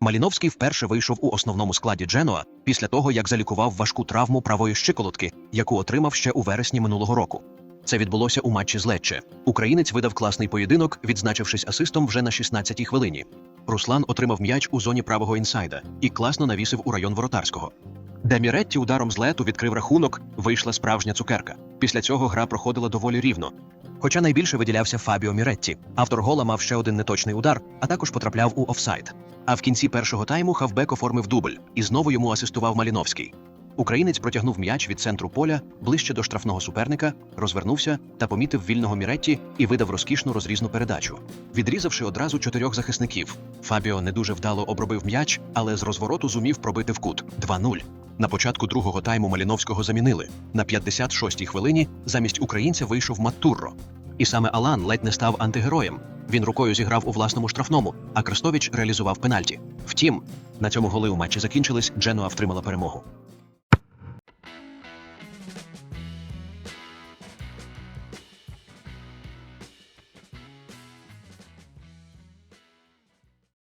Маліновський вперше вийшов у основному складі Дженуа після того, як залікував важку травму правої щиколотки, яку отримав ще у вересні минулого року. Це відбулося у матчі з Лечче. Українець видав класний поєдинок, відзначившись асистом вже на 16-й хвилині. Руслан отримав м'яч у зоні правого інсайда і класно навісив у район воротарського. Де Міретті ударом з лету відкрив рахунок, вийшла справжня цукерка. Після цього гра проходила доволі рівно. Хоча найбільше виділявся Фабіо Міретті. Автор гола мав ще один неточний удар, а також потрапляв у офсайд. А в кінці першого тайму хавбек оформив дубль, і знову йому асистував Маліновський. Українець протягнув м'яч від центру поля ближче до штрафного суперника, розвернувся та помітив вільного Міретті і видав розкішну розрізну передачу. Відрізавши одразу чотирьох захисників, Фабіо не дуже вдало обробив м'яч, але з розвороту зумів пробити в кут 2-0. На початку другого тайму Маліновського замінили. На 56-й хвилині замість українця вийшов Маттурро. І саме Алан ледь не став антигероєм. Він рукою зіграв у власному штрафному, а Крестович реалізував пенальті. Втім, на цьому голи у матчі закінчились, Дженуа втримала перемогу.